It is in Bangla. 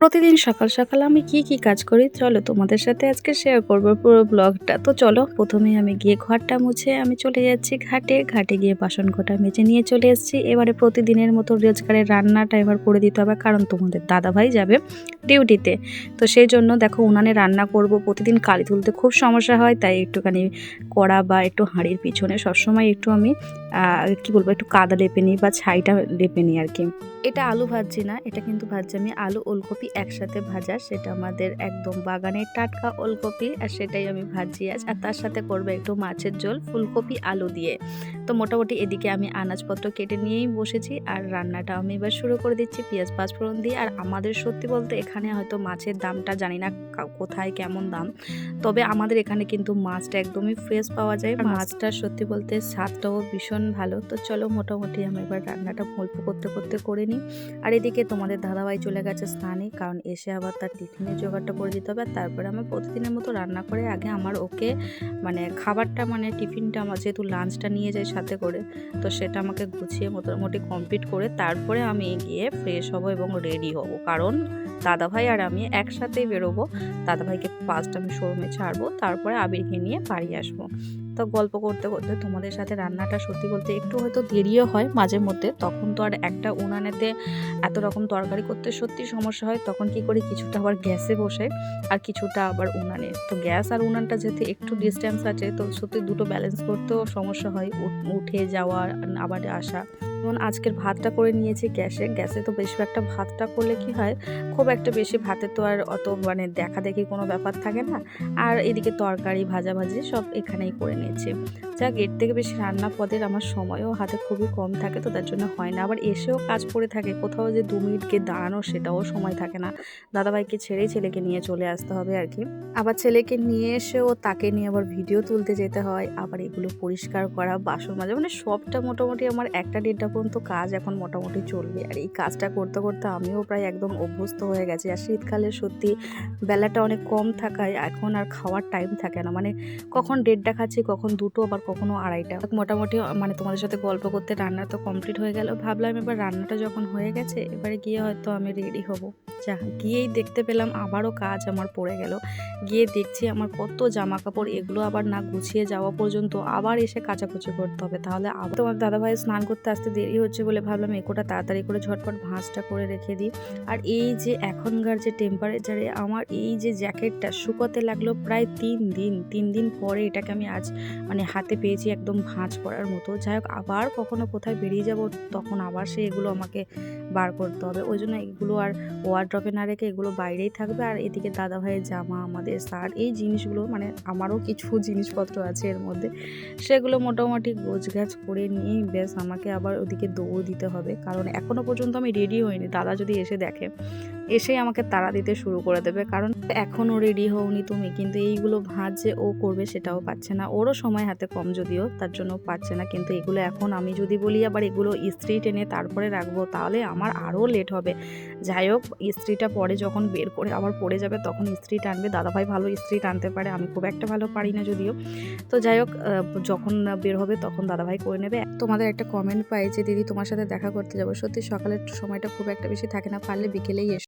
প্রতিদিন সকাল সকাল আমি কি কি কাজ করি, চলো তোমাদের সাথে আজকে শেয়ার করব পুরো ব্লগটা তো চলো প্রথমে আমি গিয়ে ঘরটা মুছে আমি চলে যাচ্ছি ঘাটে। ঘাটে গিয়ে বাসন ঘটা মেজে নিয়ে চলে এসেছি। এবারে প্রতিদিনের মতো রোজগারের রান্নাটা এবার করে দিতে হবে, কারণ তোমাদের দাদাভাই যাবে। ডিউটিতে তো সেই জন্য দেখো উনানে রান্না করব, প্রতিদিন কালি তুলতে খুব সমস্যা হয়, তাই একটুখানি কড়া বা একটু হাঁড়ির পিছনে সবসময় একটু আমি কি বলব, একটু কাদা লেপে নিই বা ছাইটা লেপে নিই আর কি। এটা আলু ভাজছি না, এটা কিন্তু ভাজছি আমি আলু ওলকপি একসাথে ভাজা, সেটা আমাদের একদম বাগানের টাটকা ওলকপি, আর সেটাই আমি ভাজি আজ। আর তার সাথে করব একটু মাছের ঝোল, ফুলকপি, আলু দিয়ে। তো মোটামুটি এদিকে আমি আনাজপত্র কেটে নিয়েই বসেছি, আর রান্নাটা আমি এবার শুরু করে দিচ্ছি, পেঁয়াজ পাঁচফোড়ন দিয়ে। আর আমাদের সত্যি বলতে এখানে হয়তো মাছের দামটা জানি না কোথায় কেমন দাম। তবে আমাদের এখানে কিন্তু মাছটা একদমই ফ্রেশ পাওয়া যায়। মাছটা সত্যি বলতে স্বাদটাও ভীষণ ভালো। তো চলো মোটামুটি আমি এবার রান্নাটা গল্প করতে করতে করে নিই। আর এদিকে তোমাদের দাদাভাই চলে গেছে স্নানে কারণ এসে আবার তার টিফিনের জোগাড়টা করে দিতে হবে। আর তারপরে আমি প্রতিদিনের মতো রান্না করে আগে আমার ওকে মানে খাবারটা মানে টিফিনটা আমার যেহেতু লাঞ্চটা নিয়ে যায় সাথে করে তো সেটা আমাকে গুছিয়ে মোটামুটি কমপ্লিট করে তারপরে আমি গিয়ে ফ্রেশ হব এবং রেডি হব। কারণ দাদাভাই আর আমি একসাথেই বেরোবো। দাদাভাইকে ফার্স্ট আমি শোরুমে ছাড়বো, তারপরে আবিরকে নিয়ে বাড়ি আসব। তো গল্প করতে করতে তোমাদের সাথে রান্নাটা সত্যি বলতে একটু হয়তো দেরিও হয় মাঝে মধ্যে। তখন তো আর একটা উনানেতে এত রকম তরকারি করতে সত্যি সমস্যা হয়। তখন কি করি, কিছুটা আবার গ্যাসে বসে আর কিছুটা আবার উনানে। তো গ্যাস আর উনানটা যেহেতু একটু ডিস্টেন্স আছে, তো সত্যি দুটো ব্যালেন্স করতেও সমস্যা হয় উঠ- যাওয়া আবার আসা। যেমন আজকের ভাতটা করে নিয়েছি গ্যাসে। গ্যাসে তো বেশি একটা ভাতটা করলে কি হয়, খুব একটা বেশি ভাতে তো আর অত মানে দেখা দেখি কোনো ব্যাপার থাকে না। আর এদিকে তরকারি, ভাজাভাজি সব এখানেই করে নিয়েছি যাক এর থেকে বেশি রান্না পদের আমার সময়ও হাতে খুবই কম থাকে, তো তার জন্য হয় না। আবার এসেও কাজ পড়ে থাকে, কোথাও যে দু মিনিটকে দাঁড়ানো সেটাও সময় থাকে না। দাদাভাইকে ছেড়েই ছেলেকে নিয়ে চলে আসতে হবে আর কি। আবার ছেলেকে নিয়ে এসেও তাকে নিয়ে আবার ভিডিও তুলতে যেতে হয়, আবার এগুলো পরিষ্কার করা, বাসন মাজা মানে সবটা মোটামুটি আমার একটা দেড়টা পর্যন্ত কাজ এখন মোটামুটি চলবে। আর এই কাজটা করতে করতে আমিও প্রায় একদম অভ্যস্ত হয়ে গেছি। আর শীতকালে সত্যি বেলাটা অনেক কম থাকায় এখন আর খাওয়ার টাইম থাকে না। মানে কখন দেড়টা খাচ্ছি, কখন দুটো, আবার কখনো আড়াইটা। মোটামুটি মানে তোমাদের সাথে গল্প করতে রান্না তো কমপ্লিট হয়ে গেল। ভাবলাম এবার রান্নাটা যখন হয়ে গেছে, এবারে গিয়ে হয়তো আমি রেডি হব। যা, গিয়েই দেখতে পেলাম আবারও কাজ আমার পড়ে গেল। গিয়ে দেখছি আমার কত জামা কাপড় এগুলো আবার না গুছিয়ে যাওয়া পর্যন্ত আবার এসে কাচাকুচি করতে হবে। তাহলে আবার তোমার দাদাভাই স্নান করতে আসতে দেরি হচ্ছে বলে ভাবলাম এकोটা তাড়াতাড়ি করে ঝটপট ভাঁজটা করে রেখে দিই। আর এই যে এখনকার যে টেম্পারেচারে আমার এই যে জ্যাকেটটা শুকোতে লাগল প্রায় তিন দিন তিন দিন পরে এটাকে আমি আজ মানে হাতে পেয়েছি একদম ভাঁজ করার মতো। যাই হোক, আবার কখনো কোথায় বেরিয়ে যাব, তখন আবার সে এগুলো আমাকে বার করতে হবে। ওই জন্য এগুলো আর ওয়ার্ড্রপে না রেখে এগুলো বাইরেই থাকবে। আর এদিকে দাদা ভাইয়ের জামা, আমাদের সার এই জিনিসগুলো মানে আমারও কিছু জিনিসপত্র আছে এর মধ্যে, সেগুলো মোটামুটি গোছগাছ করে নিয়েই ব্যাস আমাকে আবার ওদিকে দৌড় দিতে হবে। কারণ এখনও পর্যন্ত আমি রেডি হইনি। দাদা যদি এসে দেখে এসেই আমাকে তাড়া দিতে শুরু করে দেবে। কারণ এখনও রেডি হওনি তুমি, কিন্তু এইগুলো ভাঁজ যে ও করবে সেটাও পাচ্ছে না। ওরও সময় হাতে কম যদিও, তার জন্য পাচ্ছে না, কিন্তু এগুলো এখন আমি যদি বলি আবার এগুলো ইস্ত্রি টেনে তারপরে রাখব, তাহলে আমার আরও লেট হবে। যাই হোক, ইস্ত্রিটা পরে যখন বের করে আবার পড়ে যাবে, তখন ইস্ত্রি টানবে। দাদাভাই ভালো ইস্ত্রি টানতে পারে, আমি খুব একটা ভালো পারি না যদিও। তো যাই হোক যখন বের হবে তখন দাদাভাই করে নেবে। তোমাদের একটা কমেন্ট পাই যে, দিদি তোমার সাথে দেখা করতে যাব। সত্যি সকালের সময়টা খুব একটা বেশি থাকে না, পারলে বিকেলেই এসো।